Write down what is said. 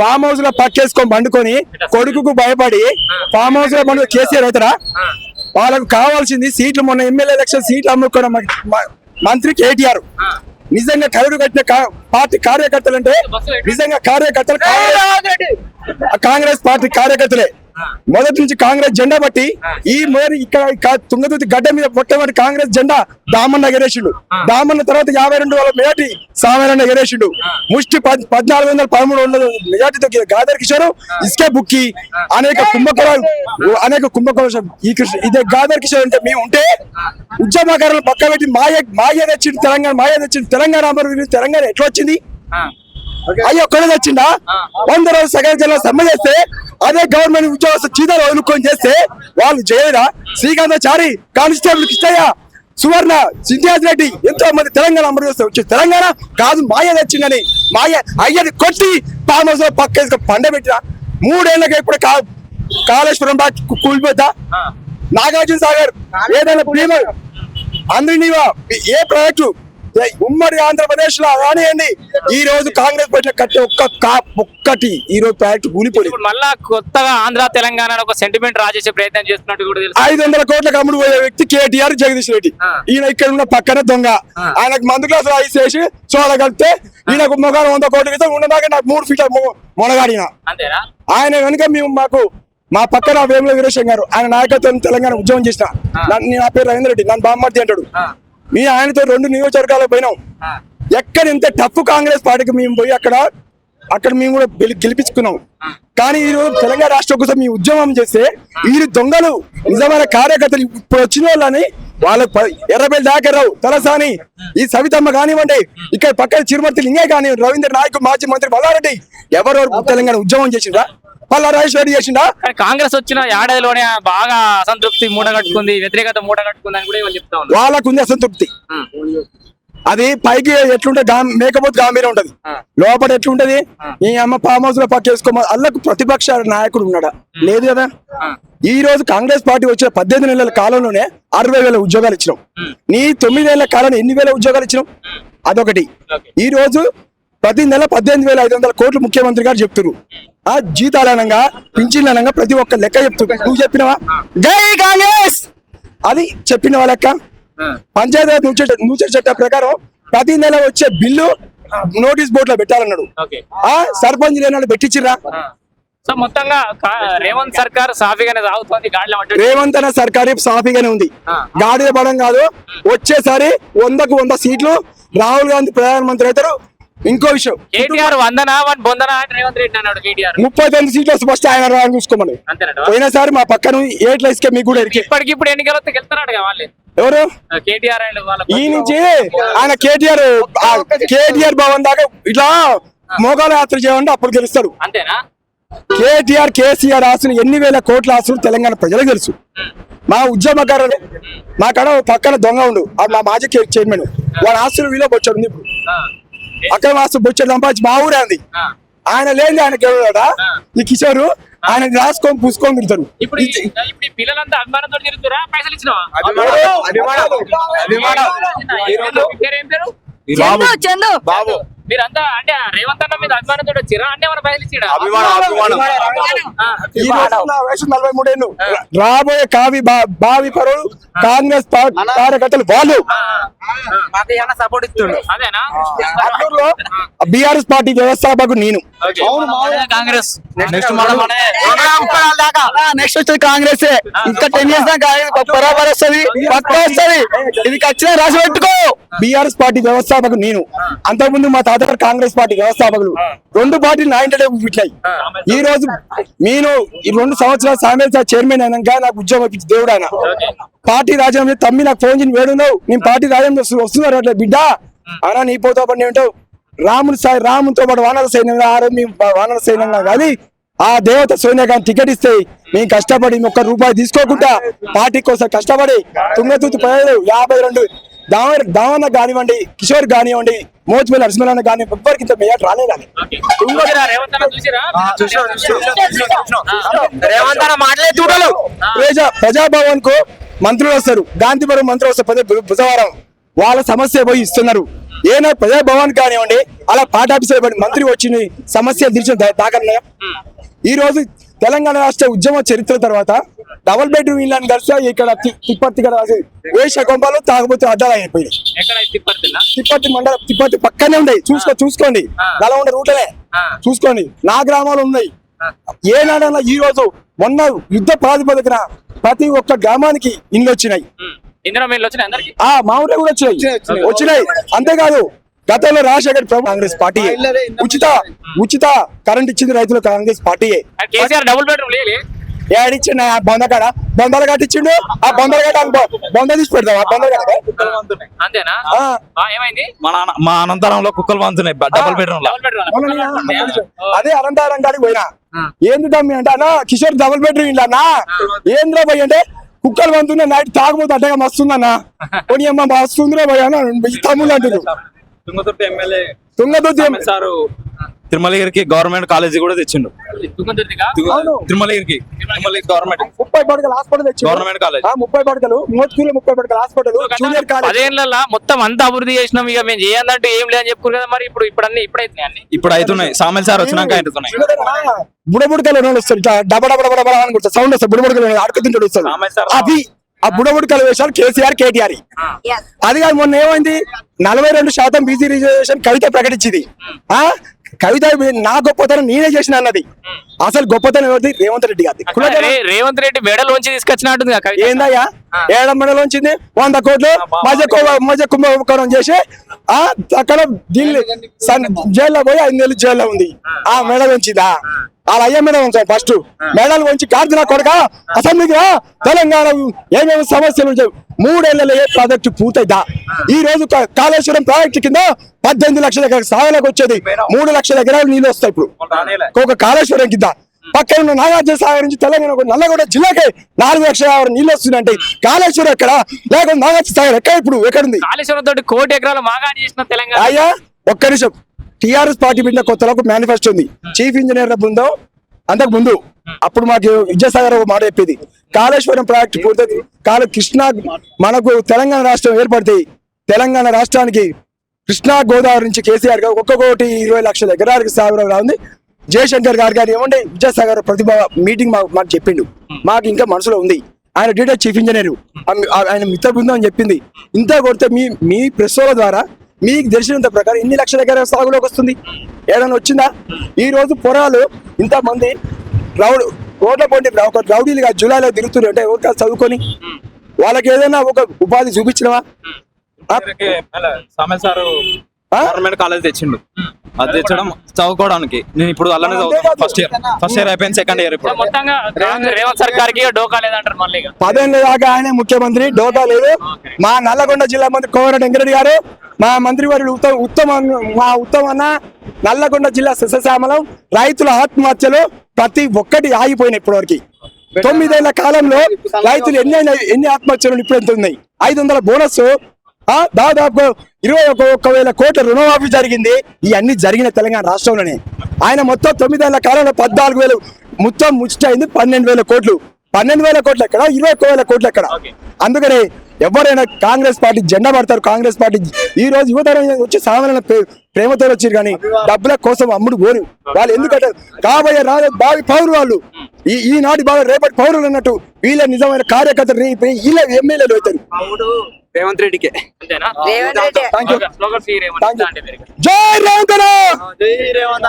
Form హౌస్లో పక్కేసుకొని పండుకొని కొడుకుకు భయపడి ఫామ్ హౌస్లో పండుగ కేసీఆర్ అవుతారా? వాళ్ళకు కావాల్సింది సీట్లు మొన్న ఎమ్మెల్యే ఎలక్షన్ సీట్లు అమ్ముకోవడం మంత్రి కేటీఆర్. నిజంగా కరుడు కట్టిన పార్టీ కార్యకర్తలు అంటే నిజంగా కార్యకర్తలు కాంగ్రెస్ పార్టీ కార్యకర్తలే. మొదటి నుంచి కాంగ్రెస్ జెండా బట్టి ఈ మరి ఇక్కడ తుంగతుర్తి గడ్డ మీద మొట్టమొదటి కాంగ్రెస్ జెండా దామన్న ఎగరేసిండు. దామన్న తర్వాత యాభై రెండు వేల మేటి సామాన్య ఎగరేసిండు. ముష్టి పద్- పద్నాలుగు వందల పదమూడు వందల మెజార్టీతో గాదర్ కిషోర్ ఇసుకే బుక్కి అనేక కుంభకోణాలు అనేక కుంభకోణం ఈ కృష్ణ ఇదే గాదర్ కిషోర్ అంటే మేము ఉంటే ఉద్యమకారులు పక్క పెట్టి మాయ మాయ తెచ్చింది తెలంగాణ మాయ తెచ్చింది తెలంగాణ తెలంగాణ ఎట్లా వచ్చింది? అయ్యో ఒక్కడే తెచ్చిందా? వంద రోజులు సగం జిల్లా సమ్మె చేస్తే అదే గవర్నమెంట్ ఉద్యోగస్తు చీతలు వదులుకొని చేస్తే వాళ్ళు చేయరా? శ్రీకాంతాచారి కానిస్టేబుల్ కిష్టయ్య సువర్ణ సింధ్యాజ్ రెడ్డి ఎంతో మంది తెలంగాణ అమలు చేస్తే వచ్చి తెలంగాణ కాదు మాయ తెచ్చిందని మాయ అయ్యని కొట్టి పామోస్ పక్క పండబెట్టిన మూడేళ్ళకి ఇప్పుడు కా కాళేశ్వరం బా కూలిపోతా. నాగార్జున సాగర్ ఏదైనా అందరినీవా ఏ ప్రాజెక్టు ఉమ్మడి ఆంధ్రప్రదేశ్లో రానియండి. ఈ రోజు కాంగ్రెస్ పార్టీ కట్టే ఒక్క ఒక్కటి ఈ రోజు ప్రాజెక్టు ఇప్పుడు మళ్ళా కొత్తగా ఆంధ్ర తెలంగాణ ఒక సెంటిమెంట్ రాజేసే ప్రయత్నం చేస్తున్నట్టు కూడా ఐదు వందల కోట్లకు అమ్ముడు పోయే వ్యక్తి కేటీఆర్ జగదీష్ రెడ్డి. ఈయన ఇక్కడ ఉన్న పక్కన దొంగ. ఆయనకు మందు గ్లాసులు ఐస్ వేసి చూడగలిగితే ఈయనకు మొగాలు వంద కోట్ల క్రితం ఉన్నదాకా నాకు మూడు ఫీట్ల మొనగాడిన. ఆయన కనుక మేము మాకు మా పక్కన వేముల వీరేశం గారు ఆయన నాయకత్వం తెలంగాణ ఉద్యమం చేసిన నా పేరు రవీంద్ర రెడ్డి నన్ను బామ్మర్ది అంటాడు. మీ ఆయనతో రెండు నియోజకవర్గాలకు పోయినాం. ఎక్కడ ఎంత టఫ్ కాంగ్రెస్ పార్టీకి మేము పోయి అక్కడ అక్కడ మేము కూడా గెలి- గెలిపించుకున్నాం. కానీ ఈ రోజు తెలంగాణ రాష్ట్రం కోసం మీ ఉద్యమం చేస్తే వీరు దొంగలు నిజమైన కార్యకర్తలు ఇప్పుడు వచ్చిన వాళ్ళని వాళ్ళ ఎర్రబెల్లి దాకరావు తలసాని ఈ సవితమ్మ కానివ్వండి ఇక్కడ పక్కన చిరుమర్తి లింగే కాని రవీంద్ర నాయక్ మాజీ మంత్రి మల్లారెడ్డి ఎవరెవరు తెలంగాణ ఉద్యమం చేసిందా పల్లా రాజేశ్వరి చేసిందా కానీ కాంగ్రెస్ వచ్చిన ఏడాదిలోనే బాగా అసంతృప్తి మూటగట్టుకుంది వ్యతిరేకత మూటగట్టుకుంది అని కూడా చెప్తా ఉన్నారు. వాళ్ళకు ఉంది అసంతృప్తి అది పైకి ఎట్లుంటే మేకపోతే గాంభీర్యం ఉంటది. లోపల ఎట్లుంటది? ఈ అమ్మ ఫామ్ హౌస్లో పక్కేసుకోమో అల్లకు ప్రతిపక్ష నాయకుడు ఉన్నాడా? లేదు కదా? ఈ రోజు కాంగ్రెస్ పార్టీ వచ్చిన పద్దెనిమిది నెలల కాలంలోనే అరవై వేల ఉద్యోగాలు ఇచ్చినాం. నీ తొమ్మిదేళ్ళ కాలంలో ఎన్ని వేల ఉద్యోగాలు ఇచ్చినాం? అదొకటి. ఈ రోజు ప్రతి నెల పద్దెనిమిది వేల ఐదు వందల కోట్లు ముఖ్యమంత్రి గారు చెప్తున్నారు. ఆ జీతాలనంగా పింఛన్లనంగా ప్రతి ఒక్క లెక్క చెప్తున్నారు. నువ్వు చెప్పినవా? జై కాంగ్రెస్! అది చెప్పిన లెక్క? ఆ, పంచాయతీ నూచే చట్ట ప్రకారం ప్రతి నెల వచ్చే బిల్లు నోటీస్ బోర్డు లో పెట్టాలన్నాడు ఆ సర్పంచ్ లేనాడు పెట్టించిరా. సో మొత్తంగా రేవంత్ సర్కార్ సాఫీగానే సాగుతోంది గాడిలో పడ్డట్టు. రేవంత్ అన్న సర్కారీ సాఫీగానే ఉంది. గాడిద పడం కాదు వచ్చేసారి వందకు వంద సీట్లు రాహుల్ గాంధీ ప్రధానమంత్రి అవుతారు ఇంకో విషయం. కేటీఆర్ వందనా వన్ బొందనా అని రేవంత్ రెడ్డి అన్నాడు కేటీఆర్. ముప్పై తొమ్మిది సీట్లు వస్తే ఫస్ట్ ఆయన రాని చూసుకోమని. పోయినసారి మా పక్కన ఏట్ల ఇసుకే మీకు కూడా ఎరికే ఇప్పటికిప్పుడు ఎన్నికలు గెలుస్తున్నాడు వాళ్ళు ఎవరు? కేటీఆర్ వాళ్ళ ఈ నుంచి ఆయన కేటీఆర్ కేటీఆర్ భవన్ దాకా ఇట్లా మోగాల యాత్ర చేయండి అప్పుడు గెలుస్తాడు. అంతేనా? కేటీఆర్ కేసీఆర్ ఆస్తులు ఎన్ని వేల కోట్ల ఆస్తులు తెలంగాణ ప్రజలకు తెలుసు. మా ఉద్యమకారులు మా కాడ పక్కన దొంగ ఉండు. మా మాజీ చైర్మన్. వాడి ఆస్తులు విలువ బొచ్చాడు ఉంది ఇప్పుడు ఆస్తులు బొచ్చాడు సంపాదించి మా ఊరే అంది. ఆయన లేని ఆయన కేవడా ఈ కిషోర్ ఆయన రాసుకొని పూసుకొని తిడతారు ఇప్పుడు పిల్లలంతా అభిమానంతో తిరుగుతురా? పైసలు చందు. బాబు. మీరంతా అంటే రేవంత్ అన్న మీద అభిమానంతో వచ్చిరా? అంటే ఏమైనా పైసలు ఇచ్చిరా అభిమానం. అభిమానం. ఆ, ఈ రోజు నా వయసు నలభై మూడేళ్ళు. రాబోయే కావి బా- భావి పరులు కాంగ్రెస్ కార్యకర్తలు వాళ్ళు. సపోర్ట్ ఇస్తుండు? అదేనా? బీఆర్ఎస్ పార్టీ వ్యవస్థాపకుడు నేను. కాంగ్రెస్. నెక్స్ట్ నెక్స్ట్ వచ్చేది కాంగ్రెస్. ఇంకా టెన్ ఇయర్స్ బరాబర్ వస్తుంది పక్క వస్తుంది. ఇది ఖచ్చితంగా రాసి పెట్టుకో. బీఆర్ఎస్ పార్టీ వ్యవస్థాపకుడు నేను. అంతకుముందు మా తాతగారు కాంగ్రెస్ పార్టీ వ్యవస్థాపకులు. రెండు పార్టీలు నా ఇంటే పుట్టినాయి. ఈ రోజు నేను ఈ రెండు సంవత్సరాలు సామేల్ చైర్మన్ అయినాక నాకు ఉద్యోగం ఇప్పించి దేవుడు ఆయన పార్టీ రాజ్యం తమ్మి నాకు ఫోన్ చేసి వేడున్నావు నేను పార్టీ రాజ్యం వస్తున్నారు అట్లా బిడ్డ. అనా నీ పోతా పడి ఉంటావు రాముని సాయి రామునితో పాటు వానర సైన్యంగా ఆ రోజు మేము వానర సైన్యంగా కానీ ఆ దేవత సోనియా గాంధీ టికెట్ ఇస్తే మేము కష్టపడి ఒక్క రూపాయి తీసుకోకుండా పార్టీ కోసం కష్టపడి తుంగతూతు ప్రజలు యాభై రెండు దావ దావన్న కానివ్వండి కిషోర్ కానివ్వండి మోచిపల్లి నరసింహరావు కానీ ఎవ్వరికి ఇంత మేయట్ రాలేదని ప్రజాభవన్కు మంత్రులు వస్తారు. గాంధీపురం మంత్రులు వస్తారు. బుధవారం వాళ్ళ సమస్య పోయి ఇస్తున్నారు. ఏనా ప్రజాభవన్ కానివ్వండి అలా పాఠాఫీస్ మంత్రి వచ్చిన సమస్య తీర్చిన దా- దాఖలున్నాయా ఈ రోజు తెలంగాణ రాష్ట్ర ఉద్యమ చరిత్ర తర్వాత డబుల్ బెడ్రూమ్ ఇల్లు అని కలిసి ఇక్కడ తి- తిప్పర్తి కదా వేష కొంపాలు తాగబోతే అడ్డాలు తిప్పడుతున్నా తిప్పర్తి మండలం తిప్పర్తి పక్కనే ఉన్నాయి చూసుకో చూసుకోండి. నల్గొండ రూట్లనే. ఆ. చూసుకోండి. నా గ్రామాలు ఉన్నాయి. ఏనాడన్నా ఈ రోజు మొన్న యుద్ధ ప్రాతిపదికన ప్రతి ఒక్క గ్రామానికి ఇల్లు వచ్చినాయి. ఇందిరా మీరు వచ్చిన అందరికి? ఆ మా ఊర్లో కూడా వచ్చినాయి. వచ్చినాయి అంతేకాదు గతంలో రాజశేఖర్ ప్రభు కాంగ్రెస్ పార్టీ. ఉచిత ఉచిత కరెంట్ ఇచ్చింది రైతులు కాంగ్రెస్ పార్టీయే. కేసీఆర్ డబుల్ బెడ్రూమ్ లేలే. ఏడిచ్చిండు ఆ బొందకాడ బొందలు కట్టించిండు? ఆ బొందలు కట్ట బొంద తీసి పెడతాం ఆ బొందలు కట్ట అంతేనా? ఆ. ఆ, ఏమైంది? మా అనంతరంలో కుక్కలు వంతున్నాయి డబుల్ బెడ్రూమ్ అదే అనంతారం కాడికి పోయినా. ఏంది తమ్మి అంటే అన్న కిషోర్ డబుల్ బెడ్రూమ్ ఇల్లు అన్న. ఏంద్రా పోయి అంటే కుక్కలు వంతున్నా నైట్ తాగబోతే అడ్డగా మస్తుందన్న. కొన్ని అమ్మ మస్తుందిరా పోయి అన్న తమ్ముళ్ళు అంటారు తుంగతుర్తి ఎమ్మెల్యే తుంగతుర్తి సారు తిరుమలగిరికి గవర్నమెంట్ కాలేజీ కూడా తెచ్చిండు. తిరుమలగిరికి. తిరుమలగిరి గవర్నమెంట్. ముప్పై పడకల హాస్పిటల్ తెచ్చి గవర్నమెంట్ కాలేజ్. ముప్పై పడకలు మోత్కూరు ముప్పై పడకల హాస్పిటల్ జూనియర్ కాలేజ్. పదేళ్ళ మొత్తం అంతా అభివృద్ధి చేసినాం ఇక మేము చేయాలంటే ఏం లేదని చెప్పుకోరు కదా మరి ఇప్పుడు ఇప్పుడు అన్ని ఇప్పుడైతే అన్ని. ఇప్పుడు అవుతున్నాయి. సామెల్ సార్ వచ్చినాక అవుతున్నాయి. బుడబుడకలు వస్తారు ఇట్లా డబ డబ డబ డబ అని కొడతారు సౌండ్ వస్తుంది. బుడబుడకలు అడుగు తింటాడు వస్తుంది రామయ్య సార్ అది ఆ బుడబుడకలు వేషాలు కేసీఆర్ కేటీఆర్. అది కాదు మొన్న ఏమైంది? నలభై రెండు శాతం బీసీ రిజర్వేషన్ కవిత ప్రకటించింది. ఆ? కవిత నా గొప్పతనం నేనే చేసిన అన్నది. అసలు గొప్పతనం ఎవరిది? రేవంత్ రెడ్డి గారి రేవంత్ రెడ్డి మెడలోంచి తీసుకొచ్చినట్టుంది. ఏందయ్యా? ఏడం మండలం వచ్చింది వంద కోట్లు మధ్య మధ్య కుంభకోణం చేసి ఆ అక్కడ ఢిల్లీ జైల్లో పోయి ఐదు నెలలు జైల్లో ఉంది. ఆ. మెడ వంచిందా వాళ్ళ అయ్య మెడ వంచాం ఫస్ట్ మెడలు వంచి కార్దిన కొడక అసెంబ్లీకి రా తెలంగాణ ఏమేమి సమస్యలు ఉంటాయి మూడేళ్ళలో ఏ ప్రాజెక్టు పూర్తయిదా? ఈ రోజు కాళేశ్వరం ప్రాజెక్టు కింద పద్దెనిమిది లక్షల ఎకరాల సాగులకు వచ్చేది. మూడు లక్షల ఎకరాలు నీళ్ళు వస్తాయి ఇప్పుడు. ఒక కాళేశ్వరం కింద. పక్కన ఉన్న నాగార్జున సాగర్ నుంచి తెలంగాణ నల్లగొండ జిల్లాకే నాలుగు లక్షల యాభై నీళ్ళు వస్తుందంటే కాళేశ్వరం ఎక్కడ? లేకపోతే నాగార్జున సాగర్ ఎక్కడ ఇప్పుడు? ఎక్కడుంది? కాళేశ్వరం తోటి కోటి ఎకరాలు మాగాడి చేసిన తెలంగాణ. అయ్యా ఒక్క నిమిషం. టిఆర్ఎస్ పార్టీ పెట్టిన కొత్తలకు ఒక మేనిఫెస్టో ఉంది చీఫ్ ఇంజనీర్ బృందం అంతకు ముందు. అప్పుడు మాకు విద్యాసాగర్ ఒక మాట చెప్పేది. కాళేశ్వరం ప్రాజెక్ట్ పూర్తి కాల కృష్ణా మనకు తెలంగాణ రాష్ట్రం ఏర్పడితే తెలంగాణ రాష్ట్రానికి కృష్ణా గోదావరి నుంచి కేసీఆర్ గారు ఒక్క కోటి ఇరవై లక్షల ఎకరాలకు సాగులో ఉంది. జయశంకర్ గారు గారు ఏమంటే విద్యాసాగర్ ప్రతిభ మీటింగ్ మాకు మాకు చెప్పిండు. మాకు ఇంకా మనసులో ఉంది. ఆయన డీటెయిల్ చీఫ్ ఇంజనీర్ ఆయన మిత్ర బృందం అని చెప్పింది. ఇంత కొడితే మీ మీ ప్రెస్ ద్వారా మీకు తెలిసినంత ప్రకారం ఎన్ని లక్షల ఎకరాల సాగులోకి వస్తుంది. ఏదైనా వచ్చిందా? ఈ రోజు పొరాలు ఇంతమంది రౌడ్ రోడ్ల పొండి ఒక రౌడీలుగా జూలైలో తిరుగుతున్నారు అంటే ఎవరికాలు చదువుకొని. వాళ్ళకి ఏదైనా ఒక ఉపాధి చూపించినవా? సామెల్ సారు? గవర్నమెంట్ కాలేజ్ తెచ్చిండు. అది తెచ్చడం చదువుకోవడానికి. నేను ఇప్పుడు అలానే చదువుతాను. ఫస్ట్ ఇయర్ ఫస్ట్ ఇయర్ అయిపోయింది సెకండ్ ఇయర్ ఇప్పుడు. మొత్తంగా రేవంత్ సర్కార్కి డోకా లేదంటారు మళ్ళీ. పదేళ్ళ దాకా ఆయన ముఖ్యమంత్రి డోకా లేదు. మా నల్లగొండ జిల్లా మంత్రి కోమరెడ్డి వెంకరెడ్డి గారు మా మంత్రివర్యుడు ఉత్తమ ఉత్తమ మా ఉత్తమ నల్లగొండ జిల్లా సస్యశ్యామలం రైతుల ఆత్మహత్యలు ప్రతి ఒక్కటి ఆగిపోయినాయి ఇప్పటివరకు. తొమ్మిదేళ్ళ కాలంలో రైతులు ఎన్ని ఎన్ని ఆత్మహత్యలు ఇప్పుడు ఎంత ఉన్నాయి? ఐదు వందల బోనస్ దాదాపు ఇరవై ఒక ఒక్క వేల కోట్ల రుణమాఫీ జరిగింది. ఇవన్నీ జరిగిన తెలంగాణ రాష్ట్రంలోనే. ఆయన మొత్తం తొమ్మిదేళ్ళ కాలంలో పద్నాలుగు వేలు మొత్తం ముచ్చటైంది పన్నెండు వేల కోట్లు. పన్నెండు వేల కోట్లు ఎక్కడ ఇరవై ఒక్క వేల కోట్లు ఎక్కడ అందుకనే ఎవరైనా కాంగ్రెస్ పార్టీ జెండా పడతారు కాంగ్రెస్ పార్టీ ఈ రోజు యువతరం వచ్చి సామాన్య ప్రే- ప్రేమతో వచ్చారు కానీ డబ్బుల కోసం అమ్ముడు పోరు. వాళ్ళు ఎందుకంటే కాబోయే రాజు భావి పౌరులు వాళ్ళు. ఈ ఈనాటి భావి రేపటి పౌరులు అన్నట్టు వీళ్ళ నిజమైన కార్యకర్తలు వీళ్ళ ఎమ్మెల్యేలు అవుతారు. రేవంత్ రెడ్డికే. అంతేనా? రేవంత్ జై రేవంత్!